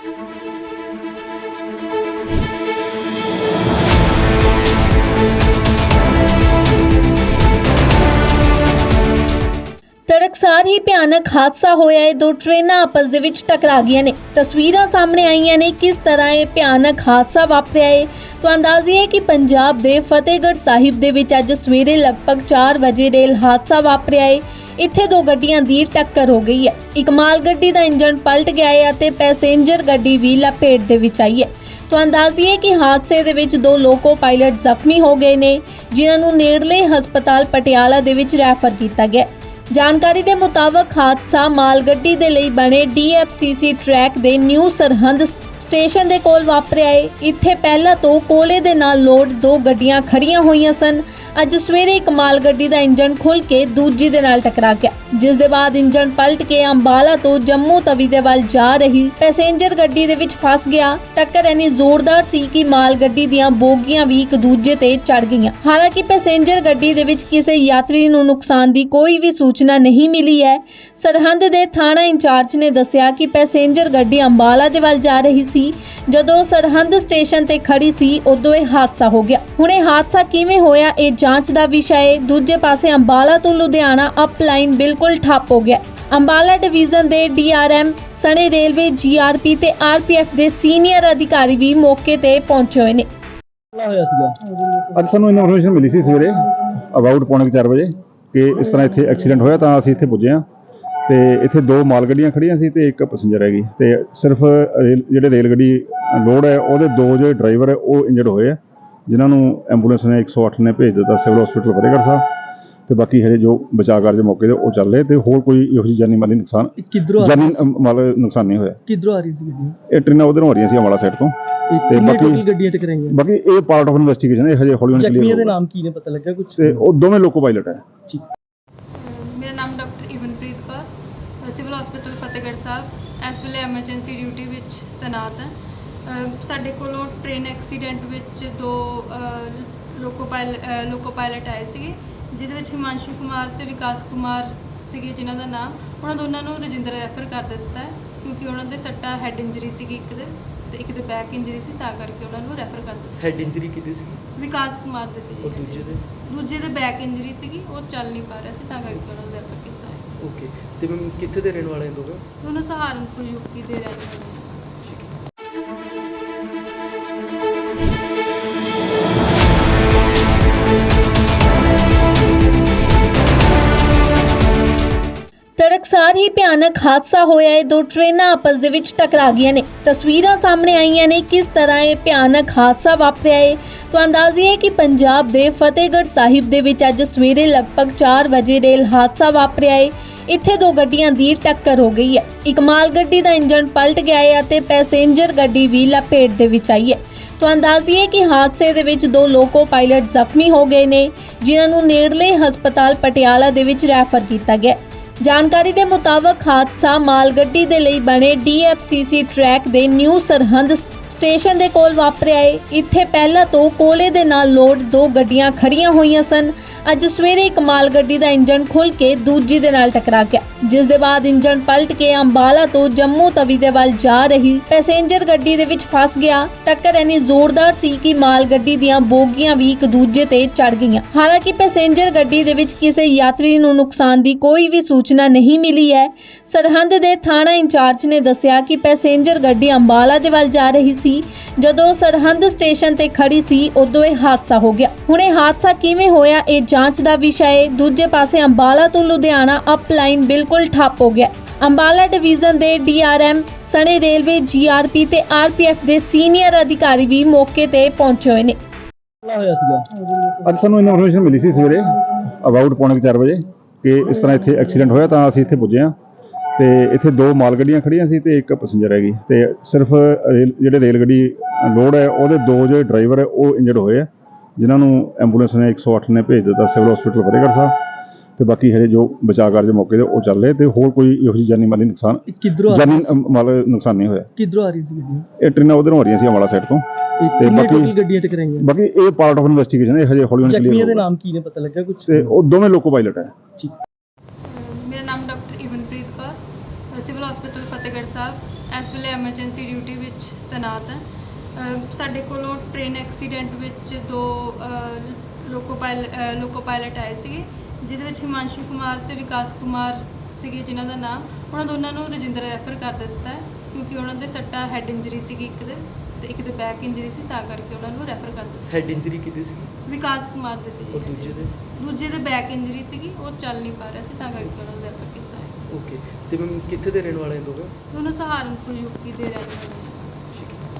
ਤੜਕਸਾਰ ਹੀ ਭਿਆਨਕ ਹਾਦਸਾ ਹੋਇਆ। ਹੈ ਦੋ ਟ੍ਰੇਨਾਂ ਆਪਸ ਦੇ ਵਿੱਚ ਟਕਰਾ ਗਈਆਂ ਨੇ। ਤਸਵੀਰਾਂ ਸਾਹਮਣੇ ਆਈਆਂ ਨੇ ਕਿਸ ਤਰ੍ਹਾਂ ਇਹ ਭਿਆਨਕ ਹਾਦਸਾ ਵਾਪਰਿਆ ਹੈ। ਤਾਂ ਅੰਦਾਜ਼ੀ ਹੈ ਕਿ ਪੰਜਾਬ ਦੇ ਫਤਿਹਗੜ੍ਹ ਸਾਹਿਬ ਦੇ ਵਿੱਚ ਅੱਜ ਸਵੇਰੇ ਲਗਭਗ 4 ਵਜੇ ਰੇਲ ਹਾਦਸਾ ਵਾਪਰਿਆ ਹੈ। ਇੱਥੇ ਦੋ ਗੱਡੀਆਂ ਦੀ ਟੱਕਰ ਹੋ ਗਈ ਹੈ। ਇੱਕ ਮਾਲ ਗੱਡੀ ਦਾ ਇੰਜਨ ਪਲਟ ਗਿਆ ਹੈ ਅਤੇ ਪੈਸੇਂਜਰ ਗੱਡੀ ਵੀ ਲਪੇਟ ਦੇ ਵਿੱਚ ਆਈ ਹੈ। ਤਾਂ ਅੰਦਾਜ਼ੀ ਹੈ ਕਿ ਹਾਦਸੇ ਦੇ ਵਿੱਚ ਦੋ ਲੋਕੋ ਪਾਇਲਟ ਜ਼ਖਮੀ ਹੋ ਗਏ ਨੇ, ਜਿਨ੍ਹਾਂ ਨੂੰ ਨੇੜਲੇ ਹਸਪਤਾਲ ਪਟਿਆਲਾ ਦੇ ਵਿੱਚ ਰੈਫਰ ਕੀਤਾ ਗਿਆ ਜਾਣਕਾਰੀ ਦੇ ਮੁਤਾਬਕ ਹਾਦਸਾ ਮਾਲ ਗੱਡੀ ਦੇ ਲਈ ਬਣੇ DFCC ਟਰੈਕ ਦੇ ਨਿਊ ਸਰਹੰਦ ਸਟੇਸ਼ਨ ਦੇ ਕੋਲ ਵਾਪਰਿਆ ਏ। ਇੱਥੇ ਪਹਿਲਾਂ ਤੋਂ ਕੋਲੇ ਦੇ ਨਾਲ ਲੋਡ ਦੋ ਗੱਡੀਆਂ ਖੜੀਆਂ ਹੋਈਆਂ ਸਨ। ਅੱਜ ਸਵੇਰੇ ਇੱਕ ਮਾਲ ਗੱਡੀ ਦਾ ਇੰਜਨ ਖੁੱਲ ਕੇ ਦੂਜੀ ਦੇ ਨਾਲ ਟਕਰਾ ਗਿਆ। ਜਿਸ ਦੇ ਬਾਅਦ ਇੰਜਨ ਪਲਟ ਕੇ ਅੰਬਾਲਾ ਤੋਂ ਜੰਮੂ ਤਵੀ ਦੇ ਵੱਲ ਜਾ ਰਹੀ ਪੈਸੇਂਜਰ ਗੱਡੀ ਦੇ ਵਿੱਚ ਫਸ ਗਿਆ। ਟੱਕਰ ਇੰਨੀ ਜ਼ੋਰਦਾਰ ਸੀ ਕਿ ਮਾਲ ਗੱਡੀ ਦੀਆਂ ਬੋਗੀਆਂ ਵੀ ਇੱਕ ਦੂਜੇ ਤੇ ਚੜ ਗਈਆਂ। ਹਾਲਾਂਕਿ ਪੈਸੇਂਜਰ ਗੱਡੀ ਦੇ ਵਿੱਚ ਕਿਸੇ ਯਾਤਰੀ ਨੂੰ ਨੁਕਸਾਨ ਦੀ ਕੋਈ ਵੀ ਸੂਚਨਾ ਨਹੀਂ ਮਿਲੀ ਹੈ। ਸਰਹੰਦ ਦੇ ਥਾਣਾ ਇੰਚਾਰਜ ਨੇ ਦੱਸਿਆ ਕਿ ਪੈਸੇਂਜਰ ਗੱਡੀ ਅੰਬਾਲਾ ਦੇ ਵੱਲ ਜਾ ਰਹੀ ਸੀ। ਜਦੋਂ ਸਰਹੰਦ ਸਟੇਸ਼ਨ ਤੇ ਖੜੀ ਸੀ ਉਦੋਂ ਇਹ ਹਾਦਸਾ ਹੋ ਗਿਆ। ਹੁਣ ਇਹ ਹਾਦਸਾ ਕਿਵੇਂ ਹੋਇਆ ਇਹ ਜਾਂਚ ਦਾ ਵਿਸ਼ਾ ਹੈ। ਦੂਜੇ ਪਾਸੇ ਅੰਬਾਲਾ ਤੋਂ ਲੁਧਿਆਣਾ ਅਪ ਲਾਈਨ ਬਿਲਕੁਲ ਠੱਪ ਹੋ ਗਿਆ। ਅੰਬਾਲਾ ਡਿਵੀਜ਼ਨ ਦੇ ਡੀਆਰਐਮ ਸਣੇ ਰੇਲਵੇ ਜੀਆਰਪੀ ਤੇ ਆਰਪੀਐਫ ਦੇ ਸੀਨੀਅਰ ਅਧਿਕਾਰੀ ਵੀ ਮੌਕੇ ਤੇ ਪਹੁੰਚੇ ਹੋਏ ਨੇ। ਹੋਇਆ ਸੀਗਾ। ਅੱਜ ਸਾਨੂੰ ਇਨਫੋਰਮੇਸ਼ਨ ਮਿਲੀ ਸੀ ਸਵੇਰੇ ਅਬਾਊਟ ਪੌਣੇ 4 ਵਜੇ ਕਿ ਇਸ ਤਰ੍ਹਾਂ ਇੱਥੇ ਐਕਸੀਡੈਂਟ ਹੋਇਆ ਤਾਂ ਅਸੀਂ ਇੱਥੇ ਪੁੱਜੇ ਹਾਂ। ਤੇ ਇੱਥੇ ਦੋ ਮਾਲ ਗੱਡੀਆਂ ਖੜੀਆਂ ਸੀ ਤੇ ਇੱਕ ਪੈਸੇਂਜਰ ਹੈਗੀ। ਤੇ ਸਿਰਫ ਰੇਲ ਜਿਹੜੇ ਰੇਲ ਗੱਡੀ ਲੋਡ ਹੈ ਉਹਦੇ ਦੋ ਜਿਹੜੇ ਡਰਾਈਵਰ ਹੈ ਉਹ ਇੰਜਰਡ ਹੋਏ ਆ। ਜਿਨ੍ਹਾਂ ਨੂੰ ਐਂਬੂਲੈਂਸ ਨੇ 108 ਨੇ ਭੇਜ ਦਿੱਤਾ ਸਿਵਲ ਹਸਪੀਟਲ ਫਤਿਹਗੜ੍ਹ ਸਾਹਿਬ। ਤੇ ਬਾਕੀ ਹਜੇ ਜੋ ਬਚਾਅ ਕਾਰਜ ਮੌਕੇ ਤੇ ਉਹ ਚੱਲ ਰਹੇ ਤੇ ਹੋਰ ਕੋਈ ਇਹੋ ਜਿਹੀ ਜਾਨੀ ਮਾਲੀ ਨੁਕਸਾਨ ਕਿੱਧਰੋਂ ਆ ਜਾਨੀ ਅਮ, ਮਾਲ ਨੁਕਸਾਨ ਨਹੀਂ ਹੋਇਆ। ਕਿੱਧਰੋਂ ਆ ਰਹੀ ਸੀ ਗੱਡੀ? ਇਹ ਟ੍ਰੇਨਾਂ ਉਧਰੋਂ ਆ ਰਹੀਆਂ ਸੀ ਅੰਬਾਲਾ ਸਾਈਡ ਤੋਂ। ਇਹ ਤੇ ਕਿੰਨੇ ਬਾਕੀ- ਟੋਟਲ ਗੱਡੀਆਂ ਟਕਰਾਈਆਂ ਬਾਕੀ ਇਹ ਪਾਰਟ ਆਫ ਇਨਵੈਸਟੀਗੇਸ਼ਨ ਹੈ ਇਹ ਹਜੇ ਹੌਲੀ ਹੌਲੀ ਜ਼ਖਮੀਆਂ clear ਦੇ ਹੋਊਗਾ। ਨਾਮ ਕੀ ਨੇ ਪਤਾ ਲੱਗਾ ਕੁਝ ਤੇ ਉਹ ਦੋਵੇਂ ਲੋਕੋ ਪਾਇਲਟ ਹੈ ਠੀਕ ਮੇਰਾ ਨਾਮ doctor Ivanpreet Kaur civil hospital Fatehgarh Sahib ਇਸ ਵੇਲੇ ਐਮਰਜੈਂਸੀ ਡਿਊਟੀ ਵਿੱਚ ਤੈਨਾਤ ਹਾਂ। ਸਾਡੇ ਕੋਲੋਂ ਟ੍ਰੇਨ ਐਕਸੀਡੈਂਟ ਵਿੱਚ ਦੋ ਲੋਕੋ ਪਾਇਲ ਅ, ਲੋਕੋ ਪਾਇਲਟ ਆਏ ਸੀਗੇ ਜਿਹਦੇ ਵਿੱਚ ਹਿਮਾਂਸ਼ੂ ਕੁਮਾਰ ਤੇ ਵਿਕਾਸ ਕੁਮਾਰ ਸੀਗੇ ਜਿਨ੍ਹਾਂ ਦਾ ਨਾਮ। ਉਹਨਾਂ ਦੋਨਾਂ ਨੂੰ ਰਜਿੰਦਰ ਰੈਫਰ ਕਰ ਦਿੱਤਾ ਹੈ ਕਿਉਂਕਿ ਉਹਨਾਂ ਦੇ ਸੱਟਾ ਹੈਡ ਇੰਜਰੀ ਸੀਗੀ ਇੱਕ ਦੇ ਤੇ ਇੱਕ ਦੇ ਬੈਕ ਇੰਜਰੀ ਸੀ ਤਾਂ ਕਰਕੇ ਉਹਨਾਂ ਨੂੰ ਰੈਫਰ ਕਰ ਦਿੱਤਾ। ਹੈਡ ਇੰਜਰੀ ਕਿਤੇ ਸੀ ਵਿਕਾਸ ਕੁਮਾਰ ਦੇ ਸੀ ਔਰ ਦੂਜੇ ਦੇ? ਦੂਜੇ ਦੇ ਬੈਕ ਇੰਜਰੀ ਸੀਗੀ ਉਹ ਚੱਲ ਨਹੀਂ ਪਾ ਰਿਹਾ ਸੀ ਤਾਂ ਕਰਕੇ ਉਹਨਾਂ ਨੂੰ ਰੈਫਰ ਕੀਤਾ। ਓਕੇ ਤੇ ਮੈਮ ਕਿੱਥੇ ਦੇ ਰਹਿਣ ਵਾਲੇ ਹੋ ਦੋਵੇਂ? ਦੋਨੋਂ ਸਹਾਰਨਪੁਰ ਯੂਪੀ ਦੇ ਰਹਿਣ ਵਾਲੇ ਠੀਕ ਹੈ। ਤੜਕਸਾਰ ਹੀ ਭਿਆਨਕ ਹਾਦਸਾ ਹੋਇਆ ਹੈ। ਦੋ ਟ੍ਰੇਨਾਂ ਆਪਸ ਦੇ ਵਿੱਚ ਟਕਰਾ ਗਈਆਂ ਨੇ। ਤਸਵੀਰਾਂ ਸਾਹਮਣੇ ਆਈਆਂ ਨੇ ਕਿਸ ਤਰ੍ਹਾਂ ਇਹ ਭਿਆਨਕ ਹਾਦਸਾ ਵਾਪਰਿਆ ਹੈ ਤਾਂ ਅੰਦਾਜ਼ੀ ਹੈ ਕਿ ਪੰਜਾਬ ਦੇ ਫਤਿਹਗੜ੍ਹ ਸਾਹਿਬ ਦੇ ਵਿੱਚ ਅੱਜ ਸਵੇਰੇ ਲਗਭਗ 4 ਵਜੇ ਰੇਲ ਹਾਦਸਾ ਵਾਪਰਿਆ ਹੈ ਇੱਥੇ ਦੋ ਗੱਡੀਆਂ ਦੀ ਟੱਕਰ ਹੋ ਗਈ ਹੈ। ਇੱਕ ਮਾਲ ਗੱਡੀ ਦਾ ਇੰਜਨ ਪਲਟ ਗਿਆ ਹੈ ਅਤੇ ਪੈਸੇਂਜਰ ਗੱਡੀ ਵੀ ਲਪੇਟ ਦੇ ਵਿੱਚ ਆਈ ਹੈ। ਤਾਂ ਅੰਦਾਜ਼ੀ ਹੈ ਕਿ ਹਾਦਸੇ ਦੇ ਵਿੱਚ ਦੋ ਲੋਕੋ ਪਾਇਲਟ ਜ਼ਖਮੀ ਹੋ ਗਏ ਨੇ, ਜਿਨ੍ਹਾਂ ਨੂੰ ਨੇੜਲੇ ਹਸਪਤਾਲ ਪਟਿਆਲਾ ਦੇ ਵਿੱਚ ਰੈਫਰ ਕੀਤਾ ਗਿਆ ਜਾਣਕਾਰੀ ਦੇ ਮੁਤਾਬਕ ਹਾਦਸਾ ਮਾਲ ਗੱਡੀ ਦੇ ਲਈ ਬਣੇ DFCC ਟਰੈਕ ਦੇ ਨਿਊ ਸਰਹੰਦ ਸਟੇਸ਼ਨ ਦੇ ਕੋਲ ਵਾਪਰਿਆ ਏ। ਇੱਥੇ ਪਹਿਲਾਂ ਤੋਂ ਕੋਲੇ ਦੇ ਨਾਲ ਲੋਡ ਦੋ ਗੱਡੀਆਂ ਖੜੀਆਂ ਹੋਈਆਂ ਸਨ। ਅੱਜ ਸਵੇਰੇ ਇੱਕ ਮਾਲ ਗੱਡੀ ਦਾ ਇੰਜਨ ਖੁੱਲ ਕੇ ਦੂਜੀ ਦੇ ਨਾਲ ਟਕਰਾ ਗਿਆ। ਜਿਸ ਦੇ ਬਾਅਦ ਇੰਜਨ ਪਲਟ ਕੇ ਅੰਬਾਲਾ ਤੋਂ ਜੰਮੂ ਤਵੀ ਦੇ ਵੱਲ ਜਾ ਰਹੀ ਪੈਸੇਂਜਰ ਗੱਡੀ ਦੇ ਵਿੱਚ ਫਸ ਗਿਆ। ਟੱਕਰ ਇੰਨੀ ਜ਼ੋਰਦਾਰ ਸੀ ਕਿ ਮਾਲ ਗੱਡੀ ਦੀਆਂ ਬੋਗੀਆਂ ਵੀ ਇੱਕ ਦੂਜੇ ਤੇ ਚੜ ਗਈਆਂ। ਹਾਲਾਂਕਿ ਪੈਸੇਂਜਰ ਗੱਡੀ ਦੇ ਵਿੱਚ ਕਿਸੇ ਯਾਤਰੀ ਨੂੰ ਨੁਕਸਾਨ ਦੀ ਕੋਈ ਵੀ ਸੂਚਨਾ ਨਹੀਂ ਮਿਲੀ ਹੈ। ਸਰਹੰਦ ਦੇ ਥਾਣਾ ਇੰਚਾਰਜ ਨੇ ਦੱਸਿਆ ਕਿ ਪੈਸੇਂਜਰ ਗੱਡੀ ਅੰਬਾਲਾ ਦੇ ਵੱਲ ਜਾ ਰਹੀ ਸੀ। ਜਦੋਂ ਸਰਹੰਦ ਸਟੇਸ਼ਨ ਤੇ ਖੜੀ ਸੀ ਉਦੋਂ ਇਹ ਹਾਦਸਾ ਹੋ ਗਿਆ। ਹੁਣ ਇਹ ਹਾਦਸਾ ਕਿਵੇਂ ਹੋਇਆ ਇਹ ਜਾਂਚ ਦਾ ਵਿਸ਼ਾ ਹੈ। ਦੂਜੇ ਪਾਸੇ ਅੰਬਾਲਾ ਤੋਂ ਲੁਧਿਆਣਾ ਅਪ ਲਾਈਨ ਬਿਲਕੁਲ ਠੱਪ ਹੋ ਗਿਆ। ਅੰਬਾਲਾ ਡਿਵੀਜ਼ਨ ਦੇ ਡੀਆਰਐਮ ਸਣੇ ਰੇਲਵੇ ਜੀਆਰਪੀ ਤੇ ਆਰਪੀਐਫ ਦੇ ਸੀਨੀਅਰ ਅਧਿਕਾਰੀ ਵੀ ਮੌਕੇ ਤੇ ਪਹੁੰਚੇ ਹੋਏ ਨੇ। ਹੋਇਆ ਸੀਗਾ। ਅੱਜ ਸਾਨੂੰ ਇਨਫੋਰਮੇਸ਼ਨ ਮਿਲੀ ਸੀ ਸਵੇਰੇ ਅਬਾਊਟ ਪੌਣੇ 4 ਵਜੇ ਕਿ ਇਸ ਤਰ੍ਹਾਂ ਇੱਥੇ ਐਕਸੀਡੈਂਟ ਹੋਇਆ ਤਾਂ ਅਸੀਂ ਇੱਥੇ ਪੁੱਜੇ ਹਾਂ। ਤੇ ਇੱਥੇ ਦੋ ਮਾਲ ਗੱਡੀਆਂ ਖੜੀਆਂ ਸੀ ਤੇ ਇੱਕ ਪੈਸੇਂਜਰ ਹੈਗੀ। ਤੇ ਸਿਰਫ ਰੇਲ ਜਿਹੜੇ ਰੇਲ ਗੱਡੀ ਲੋਡ ਹੈ ਉਹਦੇ ਦੋ ਜਿਹੜੇ ਡਰਾਈਵਰ ਹੈ ਉਹ ਇੰਜਰਡ ਹੋਏ ਆ। ਜਿਨ੍ਹਾਂ ਨੂੰ ਐਂਬੂਲੈਂਸ ਨੇ 108 ਨੇ ਭੇਜ ਦਿੱਤਾ ਸਿਵਲ ਹਸਪੀਟਲ ਫਤਿਹਗੜ੍ਹ ਸਾਹਿਬ। ਤੇ ਬਾਕੀ ਹਜੇ ਜੋ ਬਚਾਅ ਕਾਰਜ ਮੌਕੇ ਤੇ ਉਹ ਚੱਲ ਰਹੇ ਤੇ ਹੋਰ ਕੋਈ ਇਹੋ ਜਿਹੀ ਜਾਨੀ ਮਾਲੀ ਨੁਕਸਾਨ ਕਿੱਧਰੋਂ ਆ ਜਾਨੀ ਅਮ, ਮਾਲ ਨੁਕਸਾਨ ਨਹੀਂ ਹੋਇਆ। ਕਿੱਧਰੋਂ ਆ ਰਹੀ ਸੀ ਗੱਡੀ? ਇਹ ਟ੍ਰੇਨਾਂ ਉਧਰੋਂ ਆ ਰਹੀਆਂ ਸੀ ਅੰਬਾਲਾ ਸਾਈਡ ਤੋਂ। ਤੇ ਕਿੰਨੇ ਬਾਕੀ- ਟੋਟਲ ਗੱਡੀਆਂ ਟਕਰਾਈਆਂ ਬਾਕੀ ਇਹ ਪਾਰਟ ਆਫ ਇਨਵੈਸਟੀਗੇਸ਼ਨ ਹੈ ਇਹ ਹਜੇ ਹੌਲੀ ਹੌਲੀ ਜ਼ਖਮੀਆਂ ਦੇ ਹੋਊਗਾ। ਨਾਮ ਕੀ ਨੇ ਪਤਾ ਲੱਗਾ ਕੁਝ ਤੇ ਉਹ ਦੋਵੇਂ ਲੋਕੋ ਪਾਇਲਟ ਹੈ। ਸਿਵਲ ਹਸਪੀਟਲ ਫਤਿਹਗੜ੍ਹ ਸਾਹਿਬ ਇਸ ਵੇਲੇ ਐਮਰਜੈਂਸੀ ਡਿਊਟੀ ਵਿੱਚ ਤੈਨਾਤ ਹੈ। ਸਾਡੇ ਕੋਲੋਂ ਟ੍ਰੇਨ ਐਕਸੀਡੈਂਟ ਵਿੱਚ ਦੋ ਲੋਕੋ ਪਾਇਲ ਅ, ਲੋਕੋ ਪਾਇਲਟ ਆਏ ਸੀਗੇ ਜਿਹਦੇ ਵਿੱਚ ਹਿਮਾਂਸ਼ੂ ਕੁਮਾਰ ਤੇ ਵਿਕਾਸ ਕੁਮਾਰ ਸੀਗੇ ਜਿਨ੍ਹਾਂ ਦਾ ਨਾਮ। ਉਹਨਾਂ ਦੋਨਾਂ ਨੂੰ ਰਜਿੰਦਰ ਰੈਫਰ ਕਰ ਦਿੱਤਾ ਕਿਉਂਕਿ ਉਹਨਾਂ ਦੇ ਸੱਟਾ ਹੈਡ ਇੰਜਰੀ ਸੀਗੀ ਇੱਕ ਦੇ ਤੇ ਇੱਕ ਦੇ ਬੈਕ ਇੰਜਰੀ ਸੀ ਤਾਂ ਕਰਕੇ ਉਹਨਾਂ ਨੂੰ ਰੈਫਰ ਕਰ ਦਿੱਤਾ। ਹੈਡ ਇੰਜਰੀ ਕਿਤੇ ਸੀ ਵਿਕਾਸ ਕੁਮਾਰ ਦੇ ਸੀ ਔਰ ਦੂਜੇ ਦੇ? ਦੂਜੇ ਦੇ ਬੈਕ ਇੰਜਰੀ ਸੀਗੀ ਉਹ ਚੱਲ ਨਹੀਂ ਪਾ ਰਿਹਾ ਸੀ ਤਾਂ ਕਰਕੇ ਉਹਨਾਂ ਨੂੰ ਰੈਫਰ ਕੀਤਾ। ਓਕੇ ਤੇ ਮੈਮ ਕਿੱਥੇ ਦੇ ਰਹਿਣ ਵਾਲੇ ਦੋਵੇਂ? ਦੋਨੋਂ ਸਹਾਰਨਪੁਰ ਯੂਪੀ ਦੇ ਰਹਿਣ ਵਾਲੇ